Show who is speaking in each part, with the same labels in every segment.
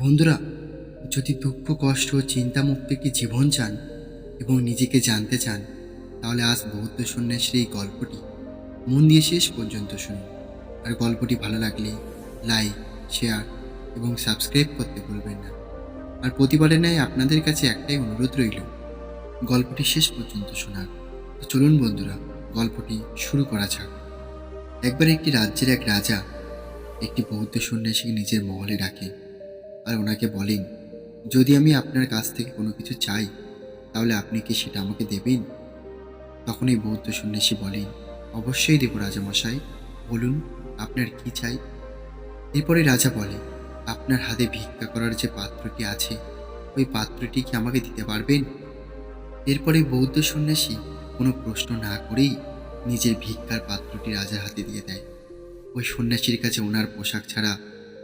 Speaker 1: বন্ধুরা, যদি দুঃখ, কষ্ট ও চিন্তামুক্ত একটি জীবন চান এবং নিজেকে জানতে চান, তাহলে আজ বৌদ্ধ সন্ন্যাসীর এই গল্পটি মন দিয়ে শেষ পর্যন্ত শুনুন। আর গল্পটি ভালো লাগলে লাইক, শেয়ার এবং সাবস্ক্রাইব করতে ভুলবেন না। আর প্রতিবারের ন্যায় আপনাদের কাছে একটাই অনুরোধ রইল, গল্পটি শেষ পর্যন্ত শোনার। তো চলুন বন্ধুরা, গল্পটি শুরু করা যাক। একবার একটি রাজ্যের এক রাজা একটি বৌদ্ধ সন্ন্যাসীকে নিজের মহলে ডাকে। আর ওনাকে বলেন, যদি আমি আপনার কাছ থেকে কোনো কিছু চাই, তাহলে আপনি কি সেটা আমাকে দেবেন? তখন এই বৌদ্ধ সন্ন্যাসী বলেন, অবশ্যই দেব রাজামশাই, বলুন আপনার কি চাই? এরপরে রাজা বলে, আপনার হাতে ভিক্ষা করার যে পাত্রটি আছে, ওই পাত্রটি কি আমাকে দিতে পারবেন? এরপরে বৌদ্ধ সন্ন্যাসী কোনো প্রশ্ন না করেই নিজের ভিক্ষার পাত্রটি রাজার হাতে দিয়ে দেয়। ওই সন্ন্যাসীর কাছে ওনার পোশাক ছাড়া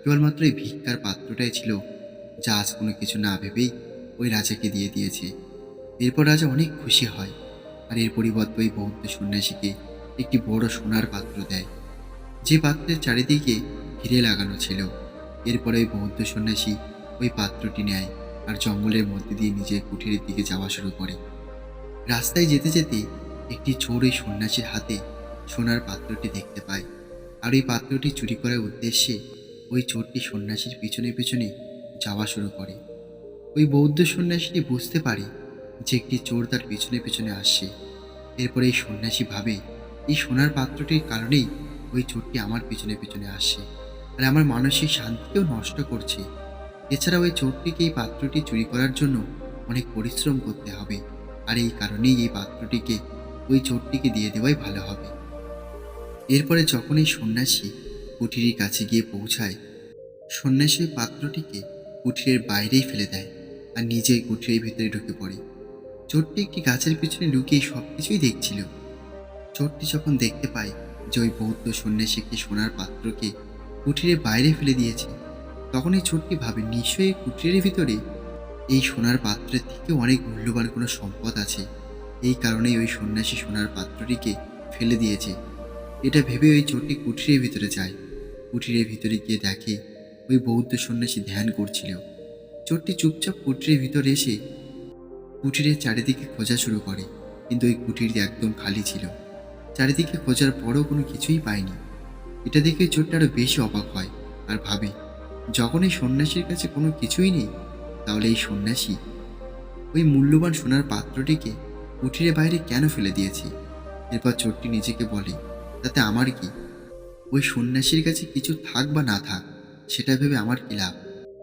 Speaker 1: কেবলমাত্র এই ভিক্ষার পাত্রটাই ছিল যা আজ কোনো কিছু না ভেবেই ওই রাজাকে দিয়ে দিয়েছে। এরপর রাজা অনেক খুশি হয় আর এর পরিবর্তে ওই বৌদ্ধ সন্ন্যাসীকে একটি বড় সোনার পাত্র দেয়। যে পাত্রের চারিদিকে ঘিরে লাগানো ছিল, এরপরে ওই বৌদ্ধ সন্ন্যাসী ওই পাত্রটি নেয় আর জঙ্গলের মধ্যে দিয়ে নিজের কুঠিরের দিকে যাওয়া শুরু করে। রাস্তায় যেতে যেতে একটি চোর ওই সন্ন্যাসীর হাতে সোনার পাত্রটি দেখতে পায় আর ওই পাত্রটি চুরি করার উদ্দেশ্যে ওই চোরটি সন্ন্যাসীর পিছনে পিছনে যাওয়া শুরু করে। ওই বৌদ্ধ সন্ন্যাসীটি বুঝতে পারে যে একটি চোর তার পিছনে পিছনে আসছে। এরপরে এই সন্ন্যাসী ভাবে, এই সোনার পাত্রটির কারণেই ওই চোরটি আমার পিছনে পিছনে আসছে আর আমার মানসিক শান্তিকেও নষ্ট করছে। এছাড়া ওই চোরটিকে এই পাত্রটি চুরি করার জন্য অনেক পরিশ্রম করতে হবে আর এই কারণেই এই পাত্রটিকে, ওই চোরটিকে দিয়ে দেওয়াই ভালো হবে। এরপরে যখন এই সন্ন্যাসী কুঠিরির কাছে গিয়ে পৌঁছায়। সন্ন্যাসী পাত্রটিকে কুঠিরের বাইরেই ফেলে দেয় আর নিজে কুঠিরের ভিতরে ঢুকে পড়ে। চোরটি একটি গাছের পিছনে লুকিয়ে সব কিছুই দেখছিল। চোরটি যখন দেখতে পায় যে ওই বৌদ্ধ সন্ন্যাসী একটি সোনার পাত্রকে কুঠিরের বাইরে ফেলে দিয়েছে, তখন এই চোরটি ভাবে, নিশ্চয়ই কুঠিরের ভিতরে এই সোনার পাত্রের থেকে অনেক মূল্যবান কোনো সম্পদ আছে। এই কারণেই ওই সন্ন্যাসী সোনার পাত্রটিকে ফেলে দিয়েছে। এটা ভেবে ওই চোরটি কুঠিরের ভিতরে যায়। কুঠিরের ভিতরে গিয়ে দেখে ওই বৌদ্ধ সন্ন্যাসী ধ্যান করছিল চোরটি চুপচাপ কুঠিরের ভিতরে এসে কুঠিরের চারিদিকে খোঁজা শুরু করে, কিন্তু ওই কুঠিরটি একদম খালি ছিল, চারিদিকে খোঁজার পরও কোনো কিছুই পায়নি। এটা দেখে চোরটা আরও বেশি অবাক হয় আর ভাবে, যখন এই সন্ন্যাসীর কাছে কোনো কিছুই নেই, তাহলে এই সন্ন্যাসী ওই মূল্যবান সোনার পাত্রটিকে কুঠিরের বাইরে কেন ফেলে দিয়েছে? এরপর চোরটি নিজেকে বলে আমার কি? ওই সন্ন্যাসীর কাছে কিছু থাক বা না থাক, সেটা ভেবে আমার কি লাভ?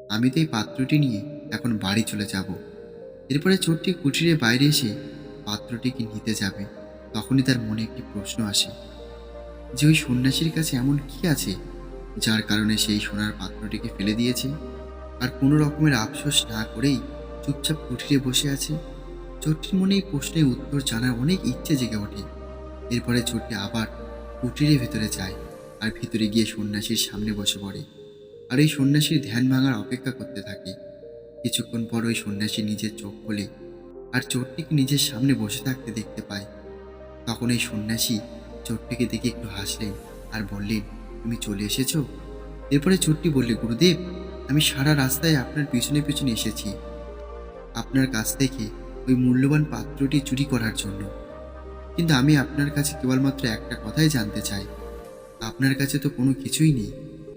Speaker 1: আমি তো এই পাত্রটি নিয়ে এখন বাড়ি চলে যাব। এরপরে চোরটি কুঠিরের বাইরে এসে পাত্রটিকে নিতে যাবে। তখনই তার মনে একটি প্রশ্ন আসে, যে ওই সন্ন্যাসীর কাছে এমন কি আছে, যার কারণে সেই সোনার পাত্রটিকে ফেলে দিয়েছে? আর কোনো রকমের আফসোস না করেই চুপচাপ কুঠিরে বসে আছে? চোরটির মনে এই প্রশ্নের উত্তর জানার অনেক ইচ্ছে জেগে ওঠে। এরপরে চোরটি আবার কুটিরের ভিতরে যায় আর ভিতরে গিয়ে সন্ন্যাসীর সামনে বসে পড়ে আর এই সন্ন্যাসীর ধ্যান ভাঙার অপেক্ষা করতে থাকে। কিছুক্ষণ পর ওই সন্ন্যাসী নিজের চোখ খোলে আর চোরটিকে নিজের সামনে বসে থাকতে দেখতে পায়। তখন এই সন্ন্যাসী চোরটিকে দেখে একটু হাসলেন আর বললেন, তুমি চলে এসেছ? এরপরে চোরটি বললে, গুরুদেব, আমি সারা রাস্তায় আপনার পিছনে পিছনে এসেছি। আপনার কাছ থেকে ওই মূল্যবান পাত্রটি চুরি করার জন্য। কিন্তু আমি আপনার কাছে কেবলমাত্র একটা কথাই জানতে চাই। আপনার কাছে তো কোনো কিছুই নেই।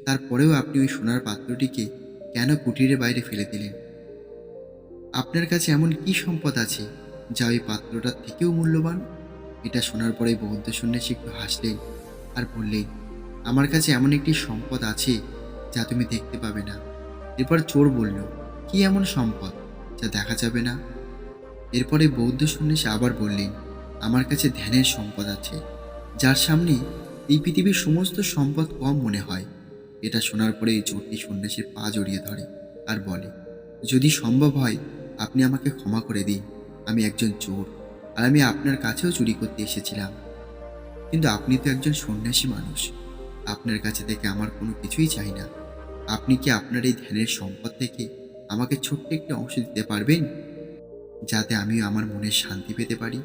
Speaker 1: তারপরেও আপনি ওই সোনার পাত্রটিকে কেন কুটিরের বাইরে ফেলে দিলেন? আপনার কাছে এমন কি সম্পদ আছে, যা ওই পাত্রটার থেকেও মূল্যবান? এটা শোনার পরে বৌদ্ধ সন্ন্যাসী একটু হাসলেন আর বললেন, আমার কাছে এমন একটি সম্পদ আছে, যা তুমি দেখতে পাবে না। এরপর চোর বলল, কি এমন সম্পদ, যা দেখা যাবে না? এরপরে বৌদ্ধ সন্ন্যাসী আবার বললেন আমার কাছে ধ্যানের সম্পদ আছে, যার সামনে এই পৃথিবীর সমস্ত সম্পদ কম মনে হয়। এটা শোনার পরে এই চোরটি সন্ন্যাসীর পা জড়িয়ে ধরে আর বলে, যদি সম্ভব হয়, আপনি আমাকে ক্ষমা করে দিন। আমি একজন চোর আর আমি আপনার কাছেও চুরি করতে এসেছিলাম। কিন্তু আপনি তো একজন সন্ন্যাসী মানুষ। আপনার কাছে থেকে আমার কোনো কিছুই চাই না। আপনি কি আপনার এই ধ্যানের সম্পদ থেকে আমাকে ছোট্ট একটি অংশ দিতে পারবেন? যাতে আমিও আমার মনের শান্তি পেতে পারি।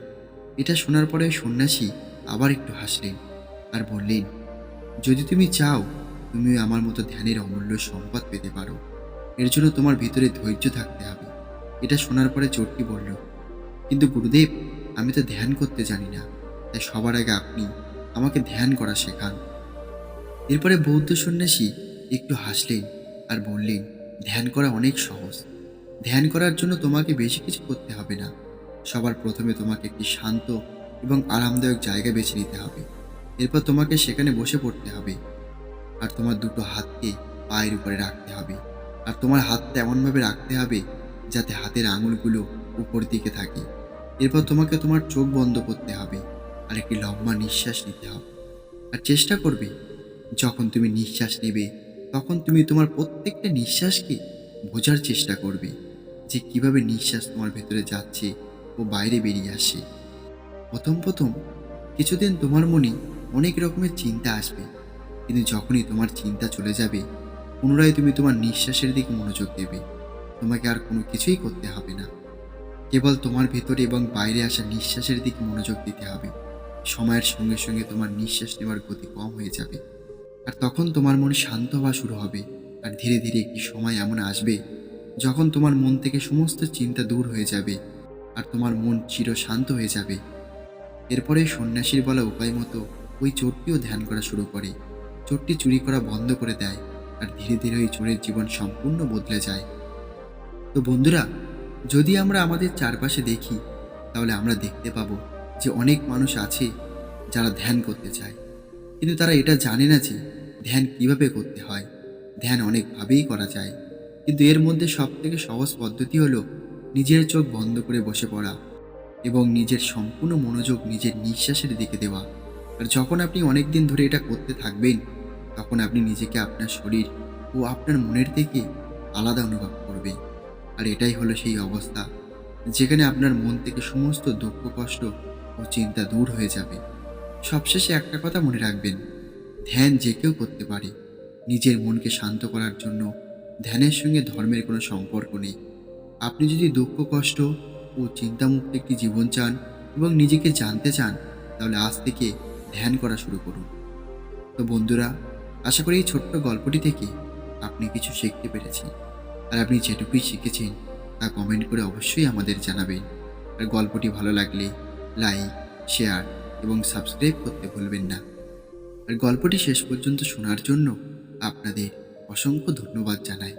Speaker 1: এটা শোনার পরে সন্ন্যাসী আবার একটু হাসলেন আর বললেন, যদি তুমি চাও, তুমিও আমার মতো ধ্যানের অমূল্য সম্পদ পেতে পারো। এর জন্য তোমার ভিতরে ধৈর্য থাকতে হবে। এটা শোনার পরে চোরটি বলল, কিন্তু গুরুদেব, আমি তো ধ্যান করতে জানি না, তাই সবার আগে আপনি আমাকে ধ্যান করা শেখান। এরপরে বৌদ্ধ সন্ন্যাসী একটু হাসলেন আর বললেন, ধ্যান করা অনেক সহজ। ধ্যান করার জন্য তোমাকে বেশি কিছু করতে হবে না। সবার প্রথমে তোমাকে একটি শান্ত এবং আরামদায়ক জায়গা বেছে নিতে হবে। এরপর তোমাকে সেখানে বসে পড়তে হবে। আর তোমার দুটো হাতকে পায়ের উপরে রাখতে হবে। আর তোমার হাতটা এমনভাবে রাখতে হবে যাতে হাতের আঙুলগুলো উপর দিকে থাকে। এরপর তোমাকে তোমার চোখ বন্ধ করতে হবে আর একটি লম্বা নিঃশ্বাস নিতে হবে। আর চেষ্টা করবে, যখন তুমি নিঃশ্বাস নেবে, তখন তুমি তোমার প্রত্যেকটা নিঃশ্বাসকে বোঝার চেষ্টা করবে যে কীভাবে নিঃশ্বাস তোমার ভেতরে যাচ্ছে ও বাইরে বেরিয়ে আসে। প্রথম প্রথম কিছুদিন তোমার মনে অনেক রকমের চিন্তা আসবে, কিন্তু যখনই তোমার চিন্তা চলে যাবে, পুনরায় তুমি তোমার নিঃশ্বাসের দিকে মনোযোগ দেবে। তোমাকে আর কোনো কিছুই করতে হবে না। কেবল তোমার ভেতরে এবং বাইরে আসা নিঃশ্বাসের দিকে মনোযোগ দিতে হবে। সময়ের সঙ্গে সঙ্গে তোমার নিঃশ্বাস নেওয়ার গতি কম হয়ে যাবে। আর তখন তোমার মন শান্ত হওয়া শুরু হবে। আর ধীরে ধীরে একটি সময় এমন আসবে যখন তোমার মন থেকে সমস্ত চিন্তা দূর হয়ে যাবে। আর তোমার মন চির শান্ত হয়ে যাবে। এরপরে সন্ন্যাসীর বলা উপায় মতো ওই চোরটিও ধ্যান করা শুরু করে। চোরটি চুরি করা বন্ধ করে দেয় আর ধীরে ধীরে ওই চোরের জীবন সম্পূর্ণ বদলে যায়। তো বন্ধুরা, যদি আমরা আমাদের চারপাশে দেখি, তাহলে আমরা দেখতে পাবো যে অনেক মানুষ আছে যারা ধ্যান করতে চায়। কিন্তু তারা এটা জানে না যে ধ্যান কীভাবে করতে হয়। ধ্যান অনেকভাবেই করা যায়। কিন্তু এর মধ্যে সব থেকে সহজ পদ্ধতি হলো নিজের চোখ বন্ধ করে বসে পড়া এবং নিজের সম্পূর্ণ মনোযোগ নিজের নিঃশ্বাসের দিকে দেওয়া। আর যখন আপনি অনেক দিন ধরে এটা করতে থাকবেন, তখন আপনি নিজেকে আপনার শরীর ও আপনার মনের থেকে আলাদা অনুভব করবেন। আর এটাই হলো সেই অবস্থা যেখানে আপনার মন থেকে সমস্ত দুঃখ, কষ্ট ও চিন্তা দূর হয়ে যাবে। সবশেষে একটা কথা মনে রাখবেন, ধ্যান যে কেউ করতে পারে, নিজের মনকে শান্ত করার জন্য ধ্যানের সঙ্গে ধর্মের কোনো সম্পর্ক নেই। আপনি যদি দুঃখ, কষ্ট ও চিন্তামুক্ত একটি জীবন চান এবং নিজেকে জানতে চান, তাহলে আজ থেকে ধ্যান করা শুরু করুন। তো বন্ধুরা, আশা করি এই ছোট্ট গল্পটি থেকে আপনি কিছু শিখতে পেরেছেন। আর আপনি যেটুকুই শিখেছেন, তা কমেন্ট করে অবশ্যই আমাদের জানাবেন। আর গল্পটি ভালো লাগলে লাইক শেয়ার এবং সাবস্ক্রাইব করতে ভুলবেন না। আর গল্পটি শেষ পর্যন্ত শোনার জন্য আপনাদের অসংখ্য ধন্যবাদ জানাই।